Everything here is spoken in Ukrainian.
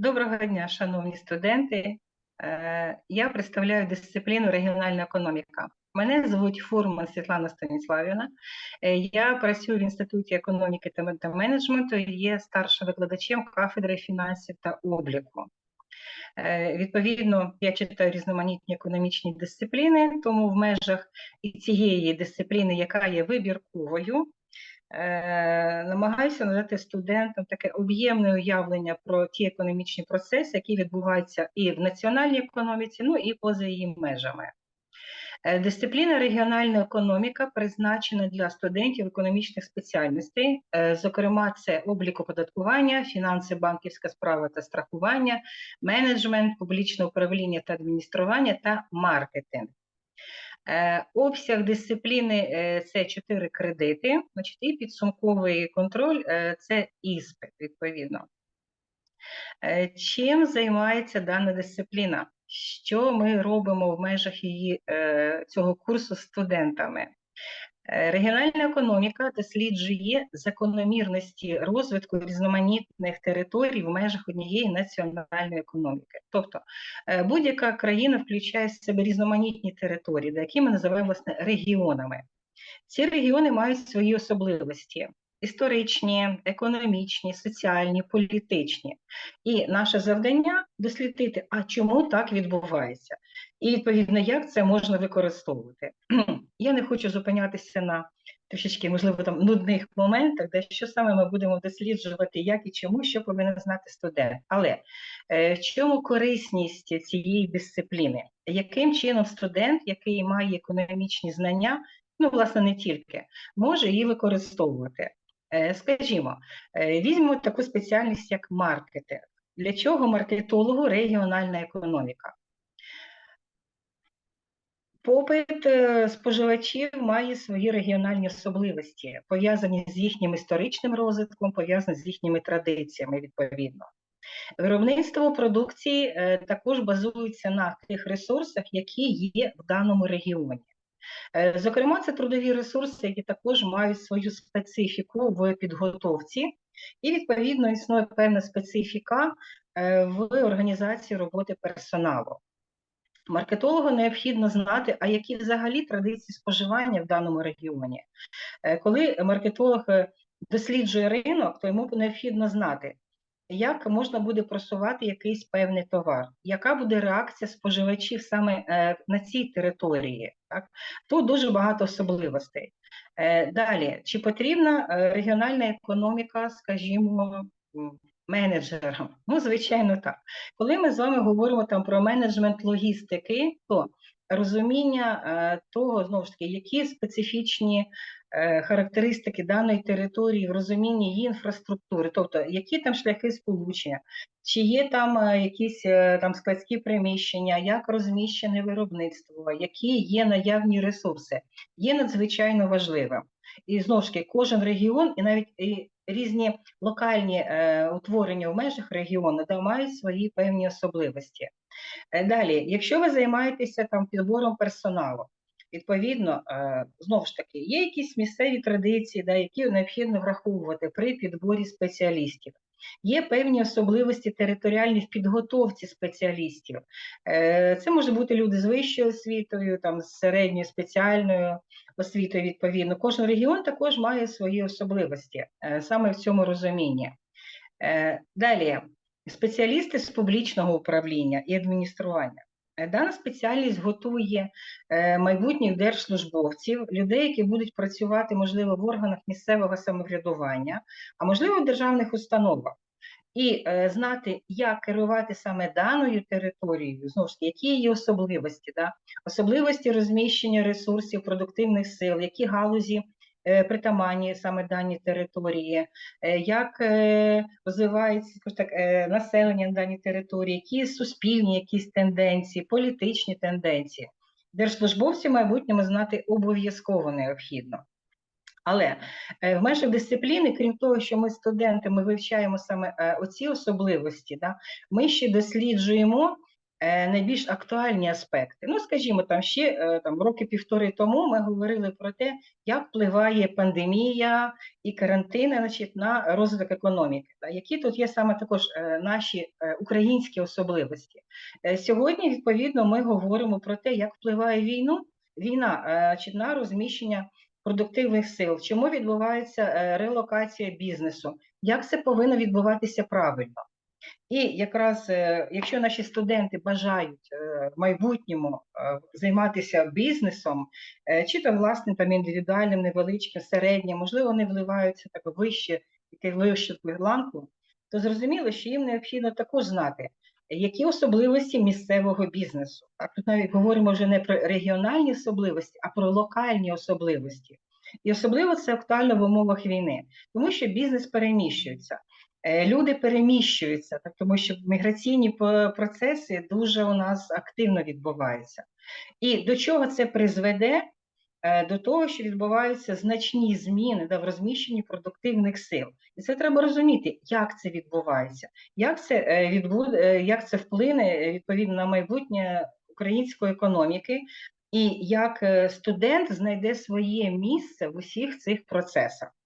Доброго дня, шановні студенти. Е, Я представляю дисципліну регіональна економіка. Мене звуть Фурман Світлана Станіславівна. Е, Я працюю в Інституті економіки та менеджменту і є старшим викладачем кафедри фінансів та обліку. Е, Відповідно, я читаю різноманітні економічні дисципліни, тому в межах і цієї дисципліни, яка є вибірковою, намагаюся надати студентам таке об'ємне уявлення про ті економічні процеси, які відбуваються і в національній економіці, ну і поза її межами. Е, Дисципліна регіональна економіка призначена для студентів економічних спеціальностей, е, зокрема, це облік оподаткування, фінанси, банківська справа та страхування, менеджмент, публічне управління та адміністрування та маркетинг. Е, Обсяг дисципліни е, це 4 кредити, значить, і підсумковий контроль е, це іспит, відповідно. Чим займається дана дисципліна? Що ми робимо в межах її цього курсу студентами? Е, Регіональна економіка досліджує закономірності розвитку різноманітних територій в межах однієї національної економіки. Тобто е, будь-яка країна включає в себе різноманітні території, які ми називаємо власне регіонами. Ці регіони мають свої особливості історичні, економічні, соціальні, політичні. І наше завдання дослідити, а чому так відбувається, і відповідно, як це можна використовувати. Я не хочу зупинятися на трішечки, можливо, там нудних моментах, де що саме ми будемо досліджувати, як і чому, що повинен знати студент. Але е, в чому корисність цієї дисципліни? Яким чином студент, який має економічні знання, ну, власне, не тільки, може її використовувати? Е, Скажімо, е, візьмемо таку спеціальність, як маркетинг. Для чого маркетологу регіональна економіка? Попит е, споживачів має свої регіональні особливості, пов'язані з їхнім історичним розвитком, пов'язані з їхніми традиціями, відповідно. Виробництво продукції також базується на тих ресурсах, які є в даному регіоні. Е, Зокрема, це трудові ресурси, які також мають свою специфіку в підготовці, і відповідно існує певна специфіка е, в організації роботи персоналу. Маркетологу необхідно знати, а які взагалі традиції споживання в даному регіоні. Е, Коли маркетолог досліджує ринок, то йому необхідно знати, як можна буде просувати якийсь певний товар, яка буде реакція споживачів саме е, на цій території. Так? Тут дуже багато особливостей. Е, Далі, чи потрібна е, регіональна економіка, скажімо, м, менеджерам? Ну, звичайно, так. Коли ми з вами говоримо там про менеджмент логістики, то розуміння е, того, знову ж таки, які специфічні е, характеристики даної території в розумінні її інфраструктури, тобто які там шляхи сполучення, чи є там е, якісь там складські приміщення, як розміщене виробництво, які є наявні ресурси, є надзвичайно важливим. І знову ж таки, кожен регіон, і навіть і різні локальні е, утворення в межах регіону де мають свої певні особливості. Е, Далі, якщо ви займаєтеся там підбором персоналу, відповідно, е, знову ж таки, є якісь місцеві традиції, да, які необхідно враховувати при підборі спеціалістів. Є певні особливості територіальні в підготовці спеціалістів. Е, Це може бути люди з вищою освітою, там з середньою спеціальною освітою. Відповідно, кожен регіон також має свої особливості е, саме в цьому розумінні. Е, Далі спеціалісти з публічного управління і адміністрування. Е, Дана спеціальність готує е, майбутніх держслужбовців, людей, які будуть працювати, можливо, в органах місцевого самоврядування, а можливо, в державних установах. І е, знати, як керувати саме даною територією, знову ж таки, які її особливості, да? особливості розміщення ресурсів, продуктивних сил, які галузі притаманні саме даній території, е, як е, розвивається так, е, населення на даній території, які суспільні якісь тенденції, політичні тенденції. Держслужбовці в майбутньому знати обов'язково необхідно. Але е, в межах дисципліни, крім того, що ми студенти, ми вивчаємо саме е, оці особливості, да, ми ще досліджуємо е, найбільш актуальні аспекти. Ну, скажімо, там ще е, там роки півтори тому ми говорили про те, як впливає пандемія і карантини значить, на розвиток економіки. Та, які тут є саме також е, наші е, українські особливості. Е, Сьогодні, відповідно, ми говоримо про те, як впливає війну, війна е, чи на розміщення продуктивних сил, чому відбувається е, релокація бізнесу, як це повинно відбуватися правильно. І якраз е, якщо наші студенти бажають е, в майбутньому е, займатися бізнесом, чи то власним там індивідуальним, невеличким, середнім, можливо, вони вливаються так вище, таке вище планку, то зрозуміло, що їм необхідно також знати, які особливості місцевого бізнесу. Так, тут навіть говоримо вже не про регіональні особливості, а про локальні особливості. І особливо це актуально в умовах війни, тому що бізнес переміщується. Е, Люди переміщуються, так, тому що міграційні процеси дуже у нас активно відбуваються. І до чого це призведе? Е, До того, що відбуваються значні зміни да, в розміщенні продуктивних сил. І це треба розуміти, як це відбувається, як це, е, відбуд... е, як це вплине відповідно на майбутнє української економіки, і як студент знайде своє місце в усіх цих процесах.